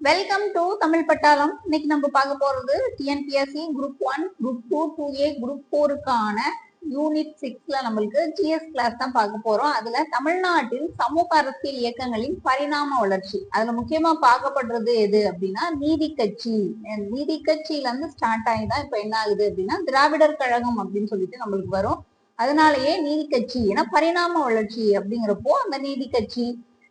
Welcome to Tamil பட்டாளம் இன்னைக்கு நம்ம பார்க்க போறது TNPSC group one group two two A group ஃபோருக்கான unit சிக்ஸ்ல நம்மளுக்கு ஜிஎஸ் கிளாஸ் தான் பார்க்க போறோம். அதுல தமிழ்நாட்டில் சமூக அரசியல் இயக்கங்களின் பரிணாம வளர்ச்சி. அதுல முக்கியமா பார்க்கப்படுறது எது அப்படின்னா நீதி கட்சி. நீதி கட்சியில இருந்து ஸ்டார்ட் ஆகி தான் இப்ப என்ன ஆகுது அப்படின்னா திராவிடர் கழகம் அப்படின்னு சொல்லிட்டு நம்மளுக்கு வரும். அதனாலயே நீதி கட்சி ஏன்னா பரிணாம வளர்ச்சி அப்படிங்கிறப்போ அந்த நீதி கட்சி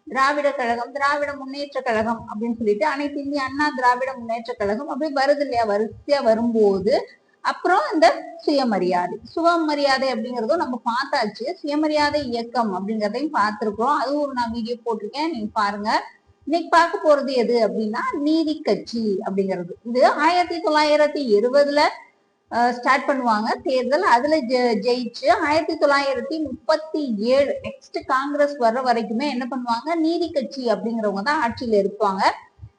திராவிட கழகம் திராவிட முன்னேற்ற கழகம் அப்படின்னு சொல்லிட்டு அனைத்து இந்திய அண்ணா திராவிட முன்னேற்ற கழகம் அப்படி வருது இல்லையா? வரிசையா வரும்போது அப்புறம் இந்த சுயமரியாதை. சுயமரியாதை அப்படிங்கறதும் நம்ம பார்த்தாச்சு. சுயமரியாதை இயக்கம் அப்படிங்கறதையும் பார்த்திருக்கிறோம். அதுவும் ஒரு நான் வீடியோ போட்டிருக்கேன். நீங்க பாருங்க. இன்னைக்கு பார்க்க போறது எது அப்படின்னா நீதி கட்சி அப்படிங்கிறது. இது ஆயிரத்தி தொள்ளாயிரத்தி இருபதுல ஸ்டார்ட் பண்ணுவாங்க. தேர்தல் அதுல ஜெ- ஜெயிச்சு ஆயிரத்தி தொள்ளாயிரத்தி முப்பத்தி ஏழு நெக்ஸ்ட் காங்கிரஸ் வர்ற வரைக்குமே என்ன பண்ணுவாங்க? நீதி கட்சி அப்படிங்கிறவங்க தான் ஆட்சியில இருப்பாங்க.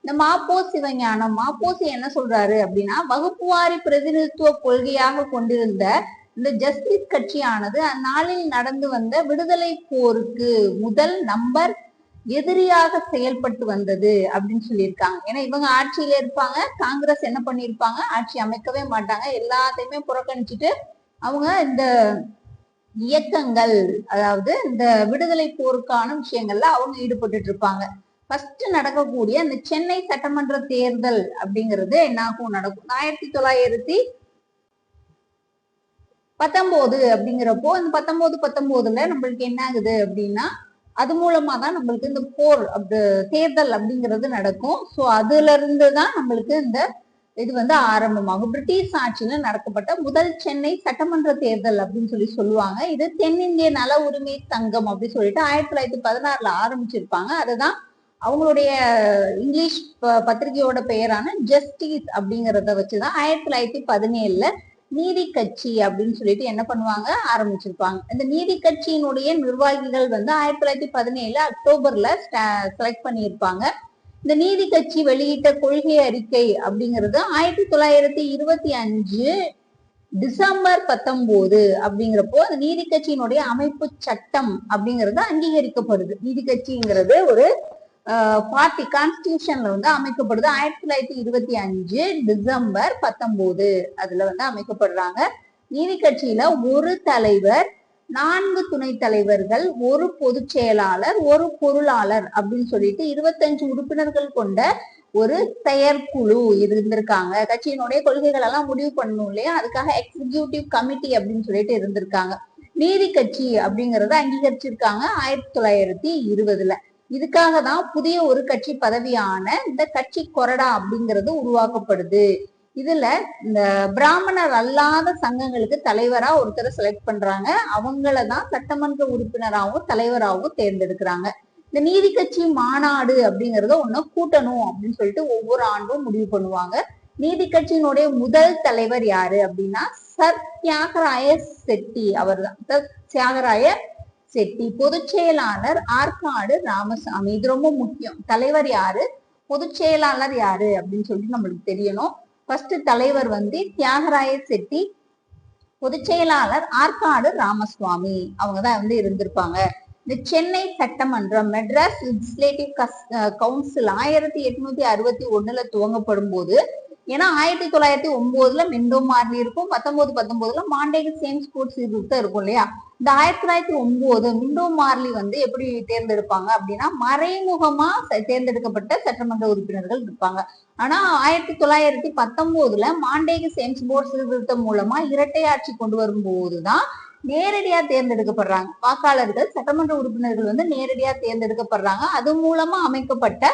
இந்த மாப்போ சிவஞானம் மாப்போசி என்ன சொல்றாரு அப்படின்னா வகுப்புவாரி பிரதிநிதித்துவ கொள்கையாக கொண்டிருந்த இந்த ஜஸ்டிஸ் கட்சியானது அந்நாளில் நடந்து வந்த விடுதலை போருக்கு முதல் நம்பர் எதிரியாக செயல்பட்டு வந்தது அப்படின்னு சொல்லியிருக்காங்க. ஏன்னா இவங்க ஆட்சியில இருப்பாங்க. காங்கிரஸ் என்ன பண்ணியிருப்பாங்க? ஆட்சி அமைக்கவே மாட்டாங்க. எல்லாத்தையுமே புறக்கணிச்சுட்டு அவங்க இந்த இயக்கங்கள் அதாவது இந்த விடுதலை போருக்கான விஷயங்கள்ல அவங்க ஈடுபட்டுட்டு இருப்பாங்க. ஃபர்ஸ்ட் நடக்கக்கூடிய இந்த சென்னை சட்டமன்ற தேர்தல் அப்படிங்கிறது என்னாகும் நடக்கும். ஆயிரத்தி தொள்ளாயிரத்தி பத்தொன்பது அப்படிங்கிறப்போ இந்த பத்தொன்பது பத்தொன்பதுல நம்மளுக்கு என்ன ஆகுது அப்படின்னா அது மூலமா தான் நம்மளுக்கு இந்த போர் அப்படி தேர்தல் அப்படிங்கிறது நடக்கும். ஸோ அதுல இருந்து தான் நம்மளுக்கு இந்த இது வந்து ஆரம்பமாகும். பிரிட்டிஷ் ஆட்சியில நடத்தப்பட்ட முதல் சென்னை சட்டமன்ற தேர்தல் அப்படின்னு சொல்லி சொல்லுவாங்க. இது தென்னிந்திய நல உரிமை சங்கம் அப்படின்னு சொல்லிட்டு ஆயிரத்தி தொள்ளாயிரத்தி பதினாறுல ஆரம்பிச்சிருப்பாங்க. அதுதான் அவங்களுடைய இங்கிலீஷ் ப- பத்திரிகையோட பெயரான ஜஸ்டிஸ் அப்படிங்கறத வச்சுதான் ஆயிரத்தி தொள்ளாயிரத்தி பதினேழுல நீதி கட்சி அப்படின்னு சொல்லிட்டு என்ன பண்ணுவாங்க? ஆரம்பிச்சிருப்பாங்க. இந்த நீதி கட்சியினுடைய நிர்வாகிகள் வந்து ஆயிரத்தி தொள்ளாயிரத்தி பதினேழு அக்டோபர்ல செலக்ட் பண்ணியிருப்பாங்க. இந்த நீதி கட்சி வெளியிட்ட கொள்கை அறிக்கை அப்படிங்கிறது ஆயிரத்தி தொள்ளாயிரத்தி இருபத்தி அஞ்சு டிசம்பர் பத்தொன்பது அப்படிங்கிறப்போ அந்த நீதி கட்சியினுடைய அமைப்பு சட்டம் அப்படிங்கிறது அங்கீகரிக்கப்படுது. நீதி கட்சிங்கிறது ஒரு பார்ட்டி கான்ஸ்டியூஷன்ல வந்து அமைக்கப்படுது. ஆயிரத்தி தொள்ளாயிரத்தி இருபத்தி அஞ்சு டிசம்பர் பத்தொன்பது அதுல வந்து அமைக்கப்படுறாங்க. நீதி கட்சியில ஒரு தலைவர் நான்கு துணை தலைவர்கள் ஒரு பொதுச் செயலாளர் ஒரு பொருளாளர் அப்படின்னு சொல்லிட்டு இருபத்தஞ்சு உறுப்பினர்கள் கொண்ட ஒரு செயற்குழு இருந்திருக்காங்க. கட்சியினுடைய கொள்கைகள் எல்லாம் முடிவு பண்ணணும் இல்லையா? அதுக்காக எக்ஸிகியூட்டிவ் கமிட்டி அப்படின்னு சொல்லிட்டு இருந்திருக்காங்க. நீதி கட்சி அப்படிங்கறத அங்கீகரிச்சிருக்காங்க ஆயிரத்தி தொள்ளாயிரத்தி இருபதுல. இதுக்காக தான் புதிய ஒரு கட்சி பதவியான இந்த கட்சி கொறடா அப்படிங்கிறது உருவாக்கப்படுது. இதுல இந்த பிராமணர் அல்லாத சங்கங்களுக்கு தலைவரா ஒருத்தரை செலக்ட் பண்றாங்க. அவங்கள தான் சட்டமன்ற உறுப்பினராகவும் தலைவராகவும் தேர்ந்தெடுக்கிறாங்க. இந்த நீதி கட்சி மாநாடு அப்படிங்கறத ஒண்ணு கூட்டணும் அப்படின்னு சொல்லிட்டு ஒவ்வொரு ஆண்டும் முடிவு பண்ணுவாங்க. நீதி கட்சியினுடைய முதல் தலைவர் யாரு அப்படின்னா சர் தியாகராய செட்டி அவர்தான். தான் தியாகராய செட்டி. பொதுச் செயலாளர் ஆற்காடு ராமசாமி. இது ரொம்ப முக்கியம். தலைவர் யாரு? பொதுச் செயலாளர் யாரு? அப்படின்னு சொல்லிட்டு நம்மளுக்கு தெரியணும். ஃபர்ஸ்ட் தலைவர் வந்து தியாகராய செட்டி பொதுச் செயலாளர் ஆற்காடு ராமசுவாமி. அவங்க தான் வந்து இருந்திருப்பாங்க. இந்த சென்னை சட்டமன்றம் மெட்ராஸ் லெஜிஸ்லேட்டிவ் கவுன்சில் ஆயிரத்தி எட்நூத்தி அறுபத்தி ஒண்ணுல துவங்கப்படும் போது ஏன்னா ஆயிரத்தி தொள்ளாயிரத்தி ஒன்பதுல மெண்டோ மார்லி இருக்கும் பத்தொன்பது பத்தொன்பதுல மாண்டேக சேம் ஸ்போர்ட்ஸ் சீர்திருத்தம் இருக்கும் இல்லையா? இந்த ஆயிரத்தி தொள்ளாயிரத்தி ஒன்பது மிண்டோ மார்லி வந்து எப்படி தேர்ந்தெடுப்பாங்க அப்படின்னா மறைமுகமா தேர்ந்தெடுக்கப்பட்ட சட்டமன்ற உறுப்பினர்கள் இருப்பாங்க. ஆனா ஆயிரத்தி தொள்ளாயிரத்தி பத்தொன்பதுல மாண்டேக சேம்ஸ் போர்ட் சீர்திருத்தம் மூலமா இரட்டை ஆட்சி கொண்டு வரும்போதுதான் நேரடியா தேர்ந்தெடுக்கப்படுறாங்க. வாக்காளர்கள் சட்டமன்ற உறுப்பினர்கள் வந்து நேரடியா தேர்ந்தெடுக்கப்படுறாங்க. அது மூலமா அமைக்கப்பட்ட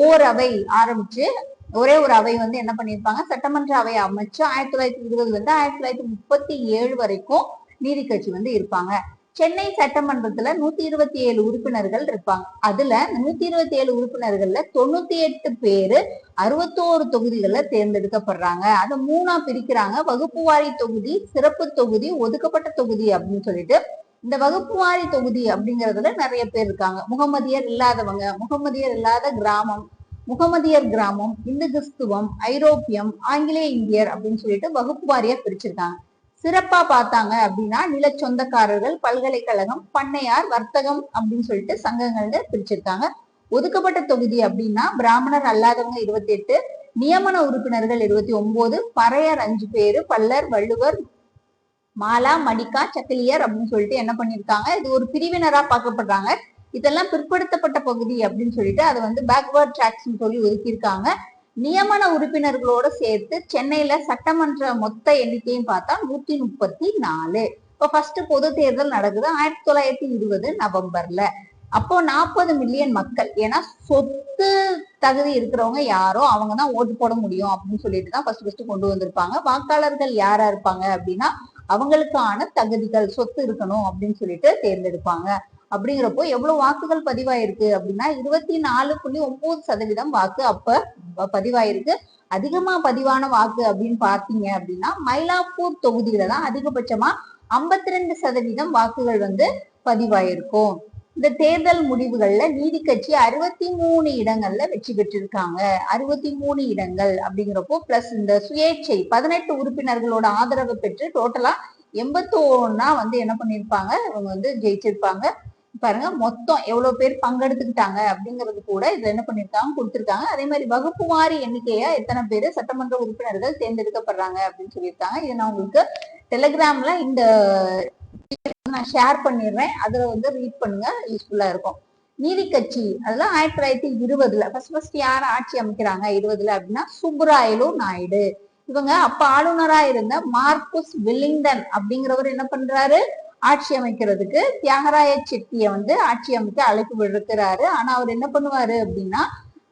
ஓரவை ஆரம்பிச்சு ஒரே ஒரு அவை வந்து என்ன பண்ணியிருப்பாங்க? சட்டமன்ற அவை அமைச்சு ஆயிரத்தி தொள்ளாயிரத்தி இருபதுல இருந்து ஆயிரத்தி தொள்ளாயிரத்தி முப்பத்தி ஏழு வரைக்கும் நீதி கட்சி வந்து இருப்பாங்க. சென்னை சட்டமன்றத்துல நூத்தி இருபத்தி ஏழு உறுப்பினர்கள் இருப்பாங்க. அதுல நூத்தி இருபத்தி ஏழு உறுப்பினர்கள்ல தொண்ணூத்தி எட்டு பேரு அறுபத்தோரு தொகுதிகள்ல தேர்ந்தெடுக்கப்படுறாங்க. அதை மூணா பிரிக்கிறாங்க. வகுப்பு வாரி தொகுதி சிறப்பு தொகுதி ஒதுக்கப்பட்ட தொகுதி அப்படின்னு சொல்லிட்டு இந்த வகுப்பு வாரி தொகுதி அப்படிங்கறதுல நிறைய பேர் இருக்காங்க. முகமதியர் இல்லாதவங்க முகமதியர் இல்லாத கிராமம் முகமதியர் கிராமம் இந்து கிறிஸ்துவம் ஐரோப்பியம் ஆங்கிலேய இந்தியர் அப்படின்னு சொல்லிட்டு வகுப்பு வாரியா பிரிச்சிருக்காங்க. சிறப்பா பார்த்தாங்க அப்படின்னா நில சொந்தக்காரர்கள் பல்கலைக்கழகம் பண்ணையார் வர்த்தகம் அப்படின்னு சொல்லிட்டு சங்கங்கள்ல பிரிச்சிருக்காங்க. ஒதுக்கப்பட்ட தொகுதி அப்படின்னா பிராமணர் அல்லாதவங்க இருபத்தி எட்டு நியமன உறுப்பினர்கள் இருபத்தி ஒன்பது பறையர் அஞ்சு பேரு பல்லர் வள்ளுவர் மாலா மடிக்கா சக்கிலியர் அப்படின்னு சொல்லிட்டு என்ன பண்ணிருக்காங்க? இது ஒரு பிரிவினரா பார்க்கப்படுறாங்க. இதெல்லாம் பிற்படுத்தப்பட்ட பகுதி அப்படின்னு சொல்லிட்டு அதை வந்து பேக்வர்ட் ட்ராக்ஸ்னு சொல்லி ஒதுக்கியிருக்காங்க. நியமன உறுப்பினர்களோட சேர்த்து சென்னையில சட்டமன்ற மொத்த எண்ணிக்கையும் பார்த்தா நூத்தி முப்பத்தி நாலு. இப்போ ஃபர்ஸ்ட் பொது தேர்தல் நடக்குது ஆயிரத்தி தொள்ளாயிரத்தி இருபது நவம்பர்ல. அப்போ நாற்பது மில்லியன் மக்கள். ஏன்னா சொத்து தகுதி இருக்கிறவங்க யாரோ அவங்க தான் ஓட்டு போட முடியும் அப்படின்னு சொல்லிட்டு தான் ஃபர்ஸ்ட் ஃபர்ஸ்ட் கொண்டு வந்திருப்பாங்க. வாக்காளர்கள் யாரா இருப்பாங்க அப்படின்னா அவங்களுக்கான தகுதிகள் சொத்து இருக்கணும் அப்படின்னு சொல்லிட்டு தேர்ந்தெடுப்பாங்க. அப்படிங்கிறப்போ எவ்வளவு வாக்குகள் பதிவாயிருக்கு அப்படின்னா இருபத்தி நாலு புள்ளி ஒன்பது சதவீதம் வாக்கு அப்ப பதிவாயிருக்கு. அதிகமா பதிவான வாக்கு அப்படின்னு பார்த்தீங்க அப்படின்னா மயிலாப்பூர் தொகுதியில தான் அதிகபட்சமா ஐம்பத்தி ரெண்டு சதவீதம் வாக்குகள் வந்து பதிவாயிருக்கும். இந்த தேர்தல் முடிவுகள்ல நீதி கட்சி அறுபத்தி மூணு இடங்கள்ல வெற்றி பெற்றிருக்காங்க. அறுபத்தி மூணு இடங்கள் அப்படிங்கிறப்போ பிளஸ் இந்த சுயேட்சை பதினெட்டு உறுப்பினர்களோட ஆதரவு பெற்று டோட்டலா எண்பத்தோன்னா வந்து என்ன பண்ணிருப்பாங்க இவங்க வந்து ஜெயிச்சிருப்பாங்க. பாருங்க மொத்தம் எவ்வளவு பேர் பங்கெடுத்துக்கிட்டாங்க அப்படிங்கிறது கூட இதுல என்ன பண்ணிருக்காங்க கொடுத்திருக்காங்க. அதே மாதிரி வகுப்பு வாரி எண்ணிக்கையா எத்தனை பேர் சட்டமன்ற உறுப்பினர்கள் தேர்ந்தெடுக்கப்படுறாங்க அப்படின்னு சொல்லியிருக்காங்க. இது நான் உங்களுக்கு டெலிகிராம்ல இந்த நான் ஷேர் பண்ணிடுறேன். அதுல வந்து ரீட் பண்ணுங்க யூஸ்ஃபுல்லா இருக்கும். நீதி கட்சி அதெல்லாம் ஆயிரத்தி தொள்ளாயிரத்தி இருபதுல ஃபர்ஸ்ட் ஃபர்ஸ்ட் யார் ஆட்சி அமைக்கிறாங்க இருபதுல அப்படின்னா சுப்ராயலு நாயுடு. இவங்க அப்ப ஆளுநரா இருந்த மார்க்குஸ் வில்லிங்டன் அப்படிங்கிறவர் என்ன பண்றாரு? ஆட்சி அமைக்கிறதுக்கு தியாகராய செட்டியை வந்து ஆட்சி அமைக்க அழைப்பு விடுக்கிறாரு. ஆனா அவர் என்ன பண்ணுவாரு அப்படின்னா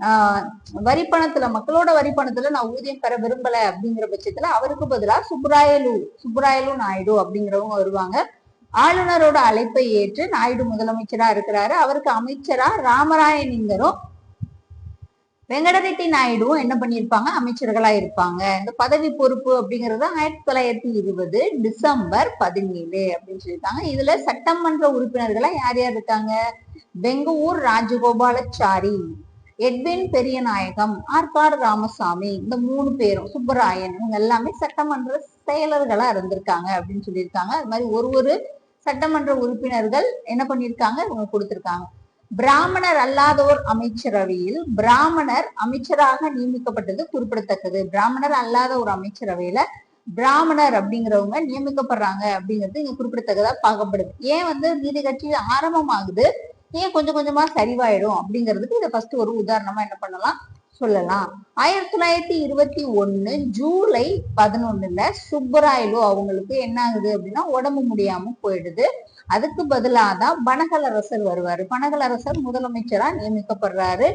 ஆஹ் வரி பணத்துல மக்களோட வரி பணத்துல நான் ஊதியம் பெற விரும்பல அப்படிங்கிற பட்சத்துல அவருக்கு பதிலாக சுப்ராயலு சுப்ராயலு நாயுடு அப்படிங்கிறவங்க வருவாங்க. ஆளுநரோட அழைப்பை ஏற்று நாயுடு முதலமைச்சரா இருக்கிறாரு. அவருக்கு அமைச்சரா ராமராயனிங்கரும் வெங்கடரெட்டி நாயுடுவும் என்ன பண்ணியிருப்பாங்க? அமைச்சர்களா இருப்பாங்க. இந்த பதவி பொறுப்பு அப்படிங்கிறது ஆயிரத்தி தொள்ளாயிரத்தி இருபது டிசம்பர் பதினேழு அப்படின்னு சொல்லியிருக்காங்க. இதுல சட்டமன்ற உறுப்பினர்களா யார் யார் இருக்காங்க? வெங்கூர் ராஜகோபாலாச்சாரி எட்வின் பெரியநாயகம் ஆற்காடு ராமசாமி இந்த மூணு பேரும் சுப்பராயன் இவங்க எல்லாமே சட்டமன்ற செயலர்களா இருந்திருக்காங்க அப்படின்னு சொல்லியிருக்காங்க. அது மாதிரி ஒரு ஒரு சட்டமன்ற உறுப்பினர்கள் என்ன பண்ணியிருக்காங்க? இவங்க கொடுத்திருக்காங்க. பிராமணர் அல்லாதோர் அமைச்சரவையில் பிராமணர் அமைச்சராக நியமிக்கப்பட்டது குறிப்பிடத்தக்கது. பிராமணர் அல்லாத ஒரு அமைச்சரவையில பிராமணர் அப்படிங்கிறவங்க நியமிக்கப்படுறாங்க அப்படிங்கிறது இங்க குறிப்பிடத்தக்கதா பார்க்கப்படுது. ஏன் வந்து நீதி கட்சி ஆரம்பமாகுது? ஏன் கொஞ்சம் கொஞ்சமா சரிவாயிடும் அப்படிங்கிறதுக்கு இதை ஃபர்ஸ்ட் ஒரு உதாரணமா என்ன பண்ணலாம்? சொல்லலாம். ஆயிரத்தி தொள்ளாயிரத்தி இருபத்தி ஒண்ணு ஜூலை பதினொன்னுல சுப்பராயலு அவங்களுக்கு என்ன ஆகுது அப்படின்னா உடம்பு முடியாம போயிடுது. அதுக்கு பதிலாக தான் பனகலரசர் வருவாரு. பனகலரசர் முதலமைச்சரா நியமிக்கப்படுறாரு.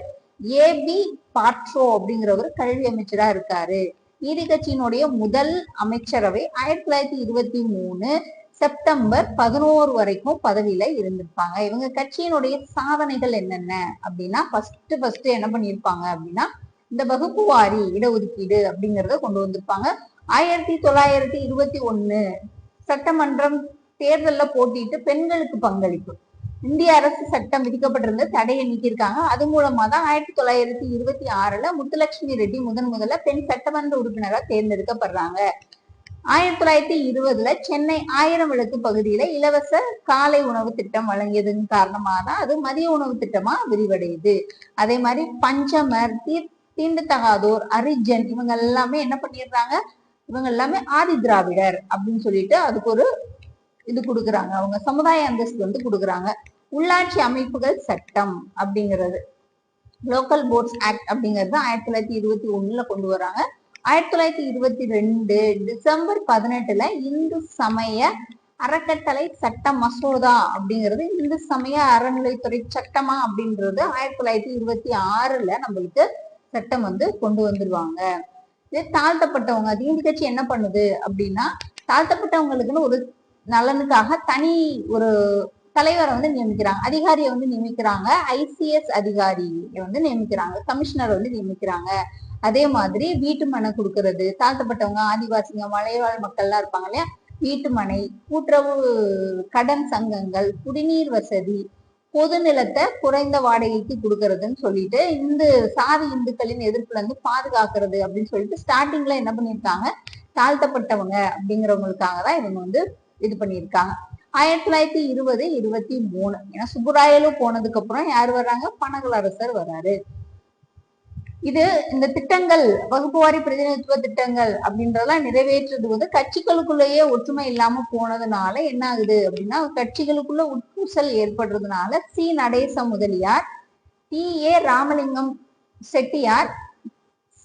ஏபி பாட்ரோ அப்படிங்கிறவர் கல்வி அமைச்சரா இருக்காரு. நீதி கட்சியினுடைய முதல் அமைச்சரவை ஆயிரத்தி தொள்ளாயிரத்தி இருபத்தி மூணு செப்டம்பர் பதினோரு வரைக்கும் பதவியில இருந்திருப்பாங்க. இவங்க கட்சியினுடைய சாதனைகள் என்னென்ன அப்படின்னா ஃபர்ஸ்ட் ஃபர்ஸ்ட் என்ன பண்ணியிருப்பாங்க அப்படின்னா இந்த வகுப்பு வாரி இடஒதுக்கீடு அப்படிங்கறத கொண்டு வந்திருப்பாங்க. ஆயிரத்தி தொள்ளாயிரத்தி இருபத்தி ஒண்ணு சட்டமன்றம் தேர்தல்ல போட்டிட்டு பெண்களுக்கு பங்களிப்பு. இந்திய அரசு சட்டம் விதிக்கப்பட்டிருந்த தடையை நீக்கியிருக்காங்க. அது மூலமா தான் ஆயிரத்தி தொள்ளாயிரத்தி இருபத்தி ஆறுல முத்துலட்சுமி ரெட்டி முதன் முதல்ல பெண் சட்டமன்ற உறுப்பினரா தேர்ந்தெடுக்கப்படுறாங்க. ஆயிரத்தி தொள்ளாயிரத்தி இருபதுல சென்னை ஆயிரம் விளக்கு பகுதியில இலவச காலை உணவு திட்டம் வழங்கியதன் காரணமாக தான் அது மதிய உணவு திட்டமா விரிவடையுது. அதே மாதிரி பஞ்சமர் தீ- தீண்டத்தகாதோர் அரிஜன் இவங்க எல்லாமே என்ன பண்ணிடுறாங்க? இவங்க எல்லாமே ஆதி திராவிடர் அப்படின்னு சொல்லிட்டு அதுக்கு ஒரு இது கொடுக்குறாங்க. அவங்க சமுதாய அந்தஸ்து வந்து கொடுக்குறாங்க. உள்ளாட்சி அமைப்புகள் சட்டம் அப்படிங்கிறது. லோக்கல் போர்ட்ஸ் ஆக்ட் அப்படிங்கிறது ஆயிரத்தி தொள்ளாயிரத்தி இருபத்தி ஒண்ணுல கொண்டு வராங்க. ஆயிரத்தி தொள்ளாயிரத்தி இருபத்தி ரெண்டு டிசம்பர் பதினெட்டுல இந்து சமய அறக்கட்டளை சட்ட மசோதா அப்படிங்கிறது இந்து சமய அறநிலைத்துறை சட்டமா அப்படின்றது ஆயிரத்தி தொள்ளாயிரத்தி இருபத்தி ஆறுல நம்மளுக்கு சட்டம் வந்து கொண்டு வந்துருவாங்க. இது தாழ்த்தப்பட்டவங்க நீதி கட்சி என்ன பண்ணுது அப்படின்னா தாழ்த்தப்பட்டவங்களுக்குன்னு ஒரு நலனுக்காக தனி ஒரு தலைவரை வந்து நியமிக்கிறாங்க. அதிகாரியை வந்து நியமிக்கிறாங்க. ஐசிஎஸ் அதிகாரியை வந்து நியமிக்கிறாங்க. கமிஷனர் வந்து நியமிக்கிறாங்க. அதே மாதிரி வீட்டு மனை கொடுக்கறது தாழ்த்தப்பட்டவங்க ஆதிவாசிங்க மலைவாழ் மக்கள்லாம் இருப்பாங்க இல்லையா? வீட்டு மனை கூட்டுறவு கடன் சங்கங்கள் குடிநீர் வசதி பொது நிலத்தை குறைந்த வாடகைக்கு கொடுக்கறதுன்னு சொல்லிட்டு இந்த சாதி இந்துக்களின் எதிர்ப்புல இருந்து பாதுகாக்கிறது அப்படின்னு சொல்லிட்டு ஸ்டார்டிங்ல என்ன பண்ணியிருக்காங்க? தாழ்த்தப்பட்டவங்க அப்படிங்கிறவங்களுக்காக தான் இவங்க வந்து இது பண்ணியிருக்காங்க. ஆயிரத்தி தொள்ளாயிரத்தி இருபது இருபத்தி மூணு. ஏன்னா சுப்புராயலு போனதுக்கு அப்புறம் யார் வர்றாங்க? பனகலரசர் வராரு இது இந்த திட்டங்கள் வகுப்புவாரி பிரதிநிதித்துவ திட்டங்கள் அப்படின்றதெல்லாம் நிறைவேற்றுறது வந்து கட்சிகளுக்குள்ளேயே ஒற்றுமை இல்லாம போனதுனால என்ன ஆகுது அப்படின்னா கட்சிகளுக்குள்ள உட்பூசல் ஏற்படுறதுனால C. Natesa Mudaliar T. A. Ramalingam Chettiar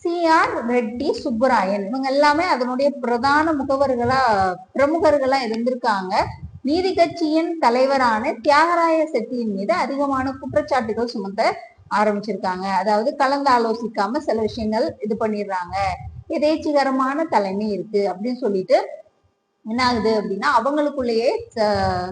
C. R. Reddy Subbarayan இவங்க எல்லாமே அதனுடைய பிரதான முகவர்களா பிரமுகர்களா இருந்திருக்காங்க. நீதி கட்சியின் தலைவரான தியாகராய செட்டியின் மீது அதிகமான குற்றச்சாட்டுகள் சுமத்த ஆரம்பிச்சிருக்காங்க. அதாவது கலந்து ஆலோசிக்காம சில விஷயங்கள் இது பண்ணிடுறாங்க. எதேச்சிகரமான தலைமை இருக்கு அப்படின்னு சொல்லிட்டு என்ன ஆகுது அப்படின்னா அவங்களுக்குள்ளேயே ச-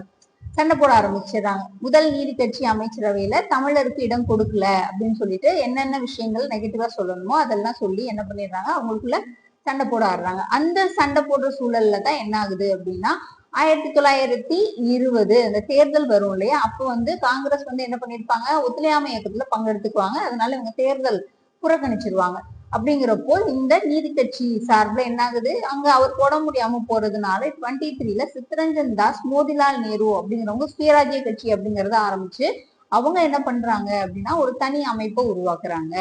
சண்டை போட ஆரம்பிச்சிடுறாங்க. முதல் நீதி கட்சி அமைச்சரவையில தமிழருக்கு இடம் கொடுக்கல அப்படின்னு சொல்லிட்டு என்னென்ன விஷயங்கள் நெகட்டிவா சொல்லணுமோ அதெல்லாம் சொல்லி என்ன பண்ணிடுறாங்க அவங்களுக்குள்ள சண்டை போட ஆடுறாங்க. அந்த சண்டை போடுற சூழல்ல தான் என்ன ஆகுது அப்படின்னா ஆயிரத்தி தொள்ளாயிரத்தி இருபது அந்த தேர்தல் வரும் இல்லையா? அப்போ வந்து காங்கிரஸ் வந்து என்ன பண்ணிருப்பாங்க? ஒத்துழையாமை இயக்கத்துல பங்கெடுத்துக்குவாங்க. அதனால இவங்க தேர்தல் புறக்கணிச்சிருவாங்க. அப்படிங்கிறப்போ இந்த நீதி கட்சி சார்பில் என்ன ஆகுது அங்க அவர் போட முடியாம போறதுனால டுவெண்ட்டி த்ரீல சித்தரஞ்சன் தாஸ் மோதிலால் நேரு அப்படிங்கிறவங்க சுயராஜ்ய கட்சி அப்படிங்கறத ஆரம்பிச்சு அவங்க என்ன பண்றாங்க அப்படின்னா ஒரு தனி அமைப்பை உருவாக்குறாங்க.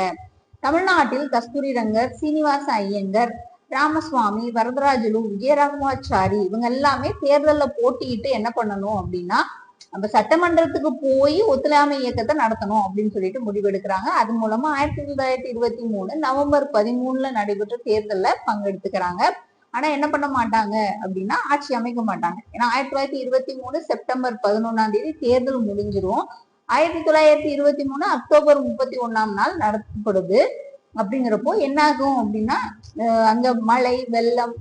தமிழ்நாட்டில் கஸ்தூரி ரங்கர் சீனிவாச ஐயங்கர் ராமசுவாமி வரதராஜலு விஜயராகவாச்சாரி இவங்க எல்லாமே தேர்தல்ல போட்டியிட்டு என்ன பண்ணணும் அப்படின்னா நம்ம சட்டமன்றத்துக்கு போய் ஒத்துழையாமை இயக்கத்தை நடத்தணும் அப்படின்னு சொல்லிட்டு முடிவெடுக்கிறாங்க. அது மூலமா ஆயிரத்தி தொள்ளாயிரத்தி இருபத்தி மூணு நவம்பர் பதிமூணுல நடைபெற்ற தேர்தல்ல பங்கெடுத்துக்கிறாங்க. ஆனா என்ன பண்ண மாட்டாங்க அப்படின்னா ஆட்சி அமைக்க மாட்டாங்க. ஏன்னா ஆயிரத்தி தொள்ளாயிரத்தி இருபத்தி மூணு செப்டம்பர் பதினொன்னாம் தேதி தேர்தல் முடிஞ்சிரும். ஆயிரத்தி தொள்ளாயிரத்தி இருபத்தி மூணு அக்டோபர் முப்பத்தி ஒன்னாம் நாள் நடத்தப்படுது. அப்படிங்கிறப்போ என்னாகும் அப்படின்னா அங்க மழை வெள்ளம்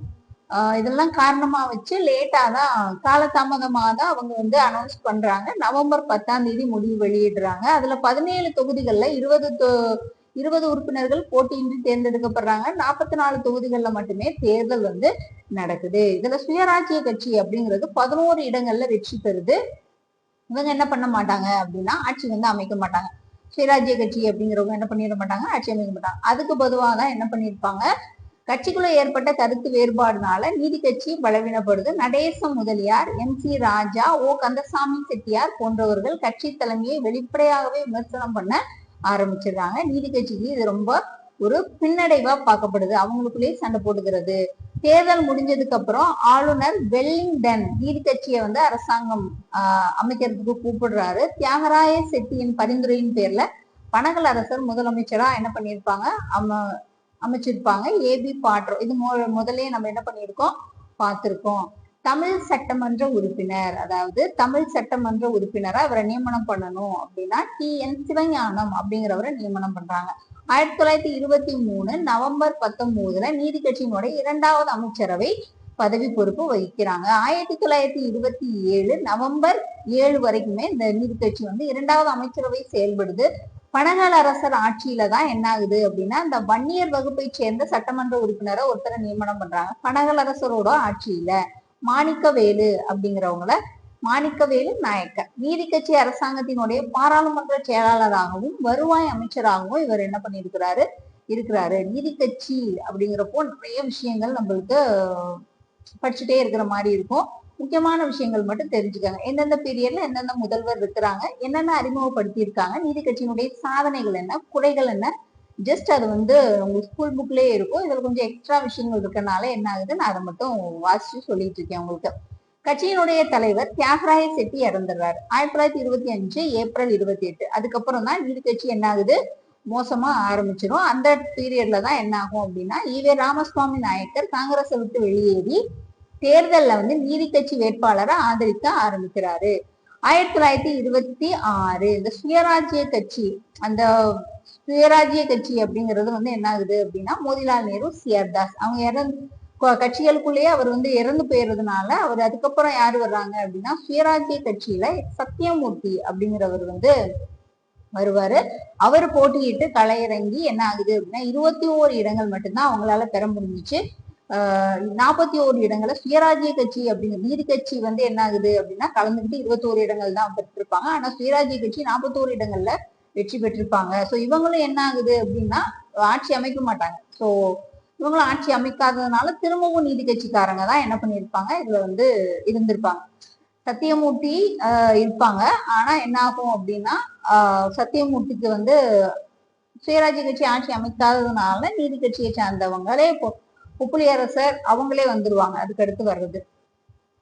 இதெல்லாம் காரணமா வச்சு லேட்டா தான் காலதாமதமாக தான் அவங்க வந்து அனௌன்ஸ் பண்றாங்க. நவம்பர் பத்தாம் தேதி முடிவு வெளியிடுறாங்க. அதுல பதினேழு தொகுதிகளில் இருபது தொ- இருபது உறுப்பினர்கள் போட்டியின்றி தேர்ந்தெடுக்கப்படுறாங்க. நாற்பத்தி நாலு தொகுதிகளில் மட்டுமே தேர்தல் வந்து நடக்குது. இதுல சுயராஜ்ய கட்சி அப்படிங்கிறது பதினோரு இடங்கள்ல வெற்றி பெறுது. இவங்க என்ன பண்ண மாட்டாங்க அப்படின்னா ஆட்சி வந்து அமைக்க மாட்டாங்க. சுயராஜ்ய கட்சி அப்படிங்கிறவங்க என்ன பண்ணிட மாட்டாங்க? ஆட்சி அமைக்க மாட்டாங்க. அதுக்கு பொதுவாக தான் என்ன பண்ணியிருப்பாங்க? கட்சிக்குள்ள ஏற்பட்ட கருத்து வேறுபாடுனால நீதி கட்சி பலவீனப்படுது. Natesa Mudaliar M C Raja O Kandasamy Chettiar போன்றவர்கள் கட்சி தலைமையை வெளிப்படையாகவே விமர்சனம் பண்ண ஆரம்பிச்சிடுறாங்க. நீதி கட்சிக்கு இது ரொம்ப ஒரு பின்னடைவா பார்க்கப்படுது. அவங்களுக்குள்ளேயே சண்டை போட்டுக்கிறது. தேர்தல் முடிஞ்சதுக்கு அப்புறம் ஆளுநர் வெல்லிங்டன் நீதி கட்சியை வந்து அரசாங்கம் ஆஹ் அமைக்கிறதுக்கு கூப்பிடுறாரு. தியாகராய செட்டியின் பரிந்துரையின் பேர்ல பனகல் அரசர் முதலமைச்சரா என்ன பண்ணியிருப்பாங்க? அம அமைச்சிருப்பாங்க. ஏபி பாட்ரோ இது மு- நம்ம என்ன பண்ணியிருக்கோம்? பார்த்திருக்கோம். தமிழ் சட்டமன்ற உறுப்பினர் அதாவது தமிழ் சட்டமன்ற உறுப்பினரா இவரை நியமனம் பண்ணணும் அப்படின்னா டி என் சிவஞானம் அப்படிங்கிறவரை நியமனம் பண்றாங்க. ஆயிரத்தி தொள்ளாயிரத்தி இருபத்தி மூணு நவம்பர் பத்தொன்பதுல நீதி கட்சியினுடைய இரண்டாவது அமைச்சரவை பதவி பொறுப்பு வகிக்கிறாங்க. ஆயிரத்தி தொள்ளாயிரத்தி இருபத்தி ஏழு நவம்பர் ஏழு வரைக்குமே இந்த நீதி கட்சி வந்து இரண்டாவது அமைச்சரவை செயல்படுது. பனகால அரசர் ஆட்சியில தான் என்ன ஆகுது அப்படின்னா இந்த வன்னியர் வகுப்பை சேர்ந்த சட்டமன்ற உறுப்பினரை ஒருத்தரை நியமனம் பண்றாங்க. பனகல் அரசரோட ஆட்சியில மாணிக்கவேலு அப்படிங்கிறவங்கள மாணிக்கவேலு நாயக்கர். நீதி கட்சி அரசாங்கத்தினுடைய பாராளுமன்ற செயலாளராகவும் வருவாய் அமைச்சராகவும் இவர் என்ன பண்ணியிருக்கிறாரு? இருக்கிறாரு. நீதி கட்சி அப்படிங்கிறப்போ நிறைய விஷயங்கள் நம்மளுக்கு படிச்சுட்டே இருக்கிற மாதிரி இருக்கும். முக்கியமான விஷயங்கள் மட்டும் தெரிஞ்சுக்காங்க. எந்தெந்த பீரியட்ல எந்தெந்த முதல்வர் இருக்கிறாங்க என்னென்ன அறிமுகப்படுத்தி இருக்காங்க நீதி கட்சியினுடைய சாதனைகள் என்ன குறைகள் என்ன? ஜஸ்ட் அது வந்து உங்களுக்கு ஸ்கூல் புக்லயே இருக்கும். இதில் கொஞ்சம் எக்ஸ்ட்ரா விஷயங்கள் இருக்கறனால என்ன ஆகுதுன்னு நான் அதை மட்டும் வாசிச்சு சொல்லிட்டு இருக்கேன் உங்களுக்கு. கட்சியினுடைய தலைவர் தியாகராய செட்டி இறந்துடுறாரு. ஆயிரத்தி தொள்ளாயிரத்தி இருபத்தி அஞ்சு ஏப்ரல் இருபத்தி எட்டு. அதுக்கப்புறம் தான் நீதி கட்சி என்ன ஆகுது? மோசமா ஆரம்பிச்சிடும் அந்த பீரியட்ல தான் என்ன ஆகும் அப்படின்னா ஈவே ராமசுவாமி நாயக்கர் காங்கிரஸை விட்டு வெளியேறி தேர்தலில் வந்து நீதி கட்சி வேட்பாளரை ஆதரிக்க ஆரம்பிக்கிறாரு. ஆயிரத்தி தொள்ளாயிரத்தி இருபத்தி ஆறு இந்த சுயராஜ்ய கட்சி அந்த சுயராஜ்ய கட்சி அப்படிங்கிறது வந்து என்ன ஆகுது அப்படின்னா மோதிலால் நேரு சிஆர்தாஸ் அவங்க இறந்து கட்சிகளுக்குள்ளேயே அவர் வந்து இறந்து போயிடுறதுனால அவர் அதுக்கப்புறம் யாரு வர்றாங்க அப்படின்னா சுயராஜ்ய கட்சியில சத்தியமூர்த்தி அப்படிங்கிறவர் வந்து வருவாரு. அவர் போட்டியிட்டு கலையிறங்கி என்ன ஆகுது அப்படின்னா இருபத்தி ஓரு இடங்கள் மட்டும்தான் அவங்களால பெற முடிஞ்சிச்சு. நாற்பத்தி ஓரு இடங்களை சுயராஜ்ய கட்சி அப்படிங்கிற நீதி கட்சி வந்து என்ன ஆகுது அப்படின்னா கலந்துக்கிட்டு இருபத்தோரு இடங்கள் தான் பெற்றிருப்பாங்க. ஆனா சுயராஜ்ய கட்சி நாற்பத்தோரு இடங்கள்ல வெற்றி பெற்றிருப்பாங்க. சோ இவங்களும் என்ன ஆகுது அப்படின்னா ஆட்சி அமைக்க மாட்டாங்க. சோ இவங்களும் ஆட்சி அமைக்காததுனால திரும்பவும் நீதி கட்சிக்காரங்க தான் என்ன பண்ணியிருப்பாங்க? இதுல வந்து இருந்திருப்பாங்க. சத்தியமூர்த்தி இருப்பாங்க. ஆனா என்ன ஆகும் அப்படின்னா சத்தியமூர்த்திக்கு வந்து சுயராஜ்ய கட்சி ஆட்சி அமைக்காததுனால நீதி கட்சியை சார்ந்தவங்களே இப்போ புப்புளியரசர் அவங்களே வந்துருவாங்க. அதுக்கு அடுத்து வர்றது.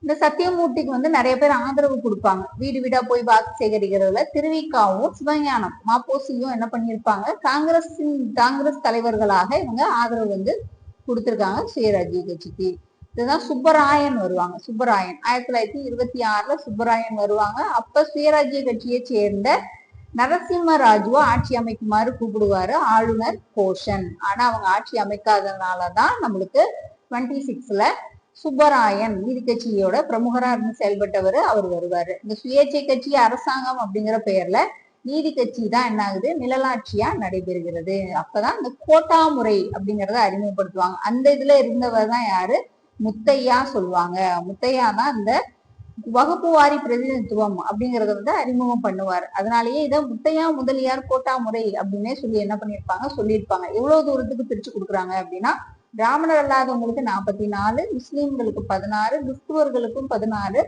இந்த சத்தியமூர்த்திக்கு வந்து நிறைய பேர் ஆதரவு கொடுப்பாங்க. வீடு வீடா போய் வாக்கு சேகரிக்கிறதுல திருவிக்காவும் சிவஞானம் மாப்போசியும் என்ன பண்ணியிருப்பாங்க? காங்கிரஸின் காங்கிரஸ் தலைவர்களாக இவங்க ஆதரவு வந்து கொடுத்துருக்காங்க சுயராஜ்ய கட்சிக்கு. இதுதான் சுப்பராயன் வருவாங்க. சுப்பராயன். ஆயிரத்தி தொள்ளாயிரத்தி இருபத்தி ஆறுல சுப்பராயன் வருவாங்க. அப்ப சுயராஜ்ய கட்சியை சேர்ந்த நரசிம்மராஜுவ ஆட்சி அமைக்குமாறு கூப்பிடுவாரு ஆளுநர் கோஷன். ஆனா அவங்க ஆட்சி அமைக்காதனாலதான் நம்மளுக்கு டுவெண்ட்டி சிக்ஸ்ல சுப்பராயன் நீதி கட்சியோட பிரமுகரா இருந்து செயல்பட்டவர் அவர் வருவாரு. இந்த சுயேட்சை கட்சி அரசாங்கம் அப்படிங்கிற பெயர்ல நீதி கட்சி தான் என்ன ஆகுது நிழலாட்சியா நடைபெறுகிறது. அப்பதான் இந்த கோட்டா முறை அப்படிங்கறத அறிமுகப்படுத்துவாங்க. அந்த இதுல இருந்தவர் தான் யாரு? முத்தையா சொல்லுவாங்க. முத்தையா தான் இந்த வகுப்பு வாரி பிரதிநிதித்துவம் அப்படிங்கறத வந்து அறிமுகம் பண்ணுவார். அதனாலேயே இதை முத்தையா முதலியார் கோட்டா முறை அப்படின்னே சொல்லி என்ன பண்ணியிருப்பாங்க? சொல்லியிருப்பாங்க. எவ்வளவு தூரத்துக்கு பிரிச்சு கொடுக்குறாங்க அப்படின்னா பிராமணர் அல்லாதவங்களுக்கு நாற்பத்தி நாலு முஸ்லீம்களுக்கு பதினாறு கிறிஸ்துவர்களுக்கும் பதினாறு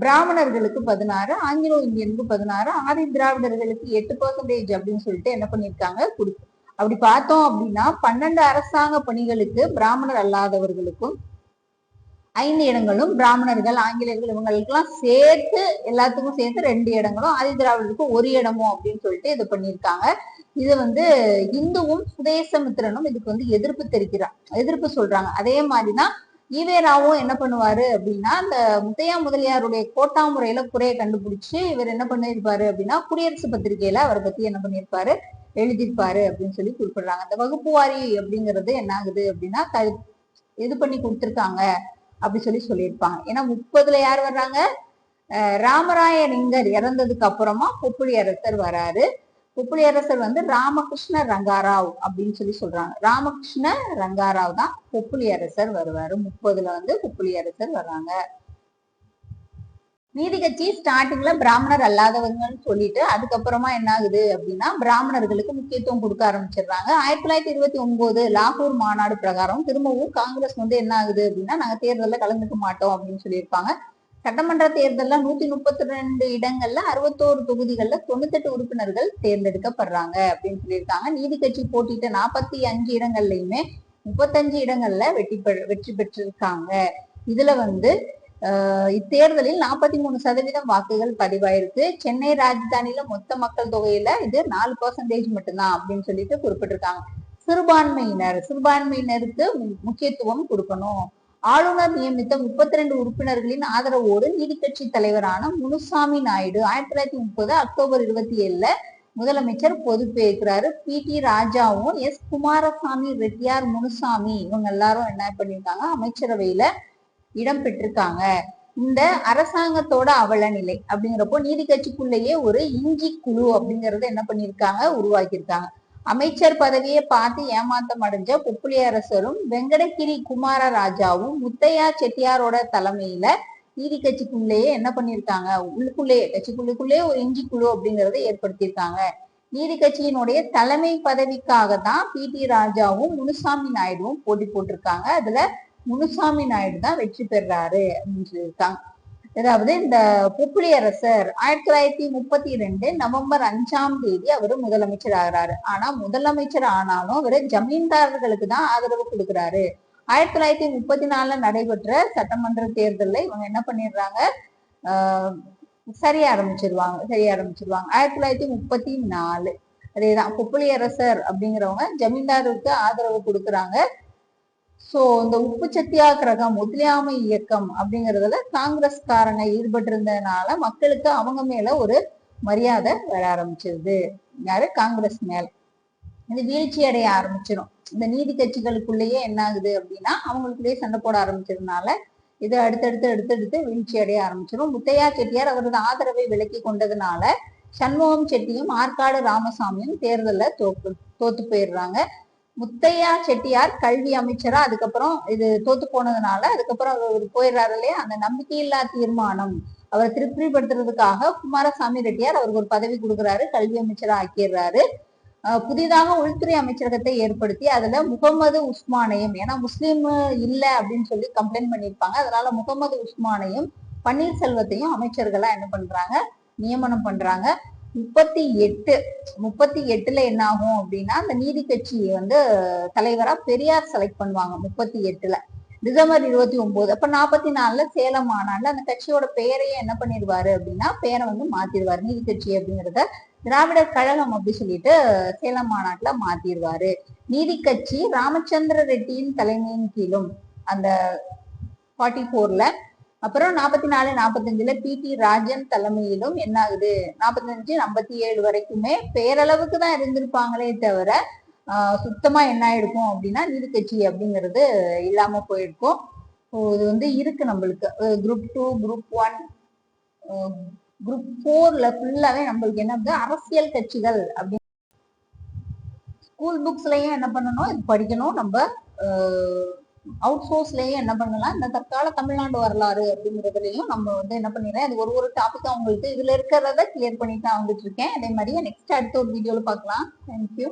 பிராமணர்களுக்கு பதினாறு ஆங்கிலோ இந்தியனுக்கு பதினாறு ஆதி திராவிடர்களுக்கு எட்டு பர்சன்டேஜ் அப்படின்னு சொல்லிட்டு என்ன பண்ணியிருக்காங்க? குடு அப்படி பார்த்தோம் அப்படின்னா பன்னெண்டு அரசாங்க பணிகளுக்கு பிராமணர் அல்லாதவர்களுக்கும் ஐந்து இடங்களும் பிராமணர்கள் ஆங்கிலேயர்கள் இவங்களுக்கெல்லாம் சேர்த்து எல்லாத்துக்கும் சேர்த்து ரெண்டு இடங்களும் ஆதி திராவிடருக்கு ஒரு இடமும் அப்படின்னு சொல்லிட்டு இது பண்ணியிருக்காங்க. இது வந்து இந்துவும் சுதேசமித்திரனும் இதுக்கு வந்து எதிர்ப்பு தெரிவிக்கிறான் எதிர்ப்பு சொல்றாங்க. அதே மாதிரிதான் ஈவேராவும் என்ன பண்ணுவாரு அப்படின்னா அந்த முத்தையா முதலியாருடைய கோட்டா முறையில குறைய கண்டுபிடிச்சு இவர் என்ன பண்ணியிருப்பாரு அப்படின்னா குடியரசு பத்திரிகையில அவரை பத்தி என்ன பண்ணிருப்பாரு எழுதியிருப்பாரு அப்படின்னு சொல்லி குறிப்பிடுறாங்க. அந்த வகுப்பு வாரி அப்படிங்கிறது என்ன ஆகுது அப்படின்னா க- இது பண்ணி கொடுத்துருக்காங்க அப்படி சொல்லி சொல்லியிருப்பாங்க. ஏன்னா முப்பதுல யார் வர்றாங்க? ராமராய லிங்கர் இறந்ததுக்கு அப்புறமா புப்புளியரசர் வராரு. புப்புளியரசர் வந்து ராமகிருஷ்ண ரங்காராவ் அப்படின்னு சொல்லி சொல்றாங்க. ராமகிருஷ்ண ரங்காராவ் தான் புப்புளியரசர் வருவாரு. முப்பதுல வந்து புப்புளியரசர் வர்றாங்க. நீதி கட்சி ஸ்டார்டிங்ல பிராமணர் அல்லாதவங்கன்னு சொல்லிட்டு அதுக்கப்புறமா என்ன ஆகுது அப்படின்னா பிராமணர்களுக்கு முக்கியத்துவம் கொடுக்க ஆரம்பிச்சிடுறாங்க. ஆயிரத்தி தொள்ளாயிரத்தி இருபத்தி ஒன்பது லாகூர் மாநாடு பிரகாரம் திரும்பவும் காங்கிரஸ் வந்து என்ன ஆகுது அப்படின்னா நாங்க தேர்தலில் கலந்துக்க மாட்டோம் அப்படின்னு சொல்லியிருப்பாங்க. சட்டமன்ற தேர்தல்ல நூத்தி முப்பத்தி ரெண்டு இடங்கள்ல அறுபத்தோரு தொகுதிகள்ல தொண்ணூத்தெட்டு உறுப்பினர்கள் தேர்ந்தெடுக்கப்படுறாங்க அப்படின்னு சொல்லியிருக்காங்க. நீதி கட்சி போட்டிட்ட நாற்பத்தி அஞ்சு இடங்கள்லயுமே முப்பத்தஞ்சு இடங்கள்ல வெற்றி பெ வெற்றி பெற்றிருக்காங்க. இதுல வந்து ஆஹ் இத்தேர்தலில் நாற்பத்தி மூணு சதவீதம் வாக்குகள் பதிவாயிருக்கு. சென்னை ராஜதானியில மொத்த மக்கள் தொகையில இது நாலு பர்சன்டேஜ் மட்டும்தான் அப்படின்னு சொல்லிட்டு குறிப்பிட்டிருக்காங்க. சிறுபான்மையினர் சிறுபான்மையினருக்கு மு- முக்கியத்துவம் கொடுக்கணும். ஆளுநர் நியமித்த முப்பத்தி ரெண்டு உறுப்பினர்களின் ஆதரவோடு நீதிக்கட்சி தலைவரான முனுசாமி நாயுடு ஆயிரத்தி தொள்ளாயிரத்தி முப்பது அக்டோபர் இருபத்தி ஏழுல முதலமைச்சர் பொறுப்பேற்கிறாரு பி. டி. ராஜாவும் எஸ். குமாரசாமி ரெட்டியார் முனுசாமி இவங்க எல்லாரும் என்ன பண்ணியிருக்காங்க அமைச்சரவையில இடம் பெற்றிருக்காங்க. இந்த அரசாங்கத்தோட அவலநிலை அப்படிங்கிறப்போ நீதி கட்சிக்குள்ளேயே ஒரு இஞ்சி குழு அப்படிங்கறத என்ன பண்ணியிருக்காங்க உருவாக்கியிருக்காங்க. அமைச்சர் பதவியை பார்த்து ஏமாத்தம் அடைஞ்ச புப்புளியரசரும் வெங்கடகிரி குமார ராஜாவும் முத்தையா செட்டியாரோட தலைமையில நீதி கட்சிக்குள்ளேயே என்ன பண்ணியிருக்காங்க? உள்ளுக்குள்ளேயே கட்சிக்குள்ளுக்குள்ளேயே ஒரு இஞ்சி குழு அப்படிங்கறத ஏற்படுத்தியிருக்காங்க. நீதி கட்சியினுடைய தலைமை பதவிக்காக தான் பி டி ராஜாவும் முனுசாமி நாயுடுவும் போட்டி போட்டிருக்காங்க. அதுல முனுசாமி நாயுடு தான் வெற்றி பெறாரு அப்படின்னு சொல்லியிருக்காங்க அதாவது இந்த புப்புளியரசர் ஆயிரத்தி தொள்ளாயிரத்தி முப்பத்தி ரெண்டு நவம்பர் அஞ்சாம் தேதி அவர் முதலமைச்சர் ஆகிறாரு ஆனா முதலமைச்சர் ஆனாலும் அவர் ஜமீன்தாரர்களுக்கு தான் ஆதரவு கொடுக்குறாரு. ஆயிரத்தி தொள்ளாயிரத்தி முப்பத்தி நாலுல நடைபெற்ற சட்டமன்ற தேர்தலில் இவங்க என்ன பண்ணிடுறாங்க? சரிய ஆரம்பிச்சிருவாங்க சரிய ஆரம்பிச்சிருவாங்க. ஆயிரத்தி தொள்ளாயிரத்தி முப்பத்தி நாலு. அதேதான் புப்புளியரசர் அப்படிங்கிறவங்க ஜமீன்தாருக்கு ஆதரவு கொடுக்குறாங்க. சோ இந்த உப்பு சத்தியாகிரகம் ஒத்துழையாமை இயக்கம் அப்படிங்கறதுல காங்கிரஸ்காரங்க ஈடுபட்டிருந்ததுனால மக்களுக்கு அவங்க மேல ஒரு மரியாதை வர ஆரம்பிச்சிருது யாரு? காங்கிரஸ் மேல. இது வீழ்ச்சி அடைய ஆரம்பிச்சிடும் இந்த நீதி கட்சிகளுக்குள்ளேயே என்ன ஆகுது அப்படின்னா அவங்களுக்குள்ளேயே சண்டை போட ஆரம்பிச்சதுனால இது அடுத்தடுத்து அடுத்தடுத்து வீழ்ச்சி அடைய ஆரம்பிச்சிடும் முத்தையா செட்டியார் அவரது ஆதரவை விலக்கி கொண்டதுனால சண்முகம் செட்டியும் ஆற்காடு ராமசாமியும் தேர்தலில் தோத்து தோத்து போயிடுறாங்க. முத்தையா செட்டியார் கல்வி அமைச்சரா அதுக்கப்புறம் இது தோத்து போனதுனால அதுக்கப்புறம் அவர் போயிடுறாரு இல்லையா? அந்த நம்பிக்கையில்லா தீர்மானம் அவரை திருப்திப்படுத்துறதுக்காக குமாரசாமி ரெட்டியார் அவருக்கு ஒரு பதவி கொடுக்குறாரு கல்வி அமைச்சரா ஆக்கிடுறாரு. புதிதாக உள்துறை அமைச்சரகத்தை ஏற்படுத்தி அதுல முகமது உஸ்மானையும் ஏன்னா முஸ்லீம் இல்ல அப்படின்னு சொல்லி கம்ப்ளைண்ட் பண்ணியிருப்பாங்க. அதனால முகமது உஸ்மானையும் பன்னீர்செல்வத்தையும் அமைச்சர்களா என்ன பண்றாங்க? நியமனம் பண்றாங்க. முப்பத்தி எட்டு முப்பத்தி எட்டுல என்ன ஆகும் அப்படின்னா அந்த நீதி கட்சி வந்து தலைவரா பெரியார் செலக்ட் பண்ணுவாங்க முப்பத்தி எட்டுல. டிசம்பர் இருபத்தி ஒன்பது அப்ப நாற்பத்தி நாலுல சேலம் மாநாடுல அந்த கட்சியோட பெயரையே என்ன பண்ணிடுவாரு அப்படின்னா பெயரை வந்து மாத்திடுவாரு நீதி கட்சி அப்படிங்கறத திராவிடர் கழகம் அப்படி சொல்லிட்டு சேலம் மாநாட்டுல மாத்திடுவாரு. நீதி கட்சி ராமச்சந்திர ரெட்டியின் தலைமையின் கீழும் அந்த ஃபார்ட்டி ஃபோர்ல அப்புறம் நாற்பத்தி நாலு நாற்பத்தஞ்சுல பி டி ராஜன் தலைமையிலும் என்ன ஆகுது நாற்பத்தஞ்சு ஐம்பத்தி ஏழு வரைக்குமே பேரளவுக்கு தான் இருந்திருப்பாங்களே தவிர சுத்தமா என்ன ஆயிருக்கும் அப்படின்னா நீதிக்கட்சி கட்சி அப்படிங்கிறது இல்லாம போயிருக்கும். ஸோ இது வந்து இருக்கு நம்மளுக்கு. Group two group one group ஃபோர்ல ஃபுல்லாவே நம்மளுக்கு என்ன அரசியல் கட்சிகள் அப்படி ஸ்கூல் புக்ஸ்லயும் என்ன பண்ணணும்? இது படிக்கணும் நம்ம அவுட் சோர்ஸ்லயே என்ன பண்ணலாம்? இந்த தற்கால தமிழ்நாடு வரலாறு அப்படிங்கிறதுலயும் நம்ம வந்து என்ன பண்ணிடலாம்? இது ஒரு ஒரு டாபிக்கா அவங்களுக்கு இதுல இருக்கிறத கிளியர் பண்ணிட்டு தான் வந்துட்டு இருக்கேன். அதே மாதிரி நெக்ஸ்ட் அடுத்த ஒரு வீடியோல பார்க்கலாம். தேங்க்யூ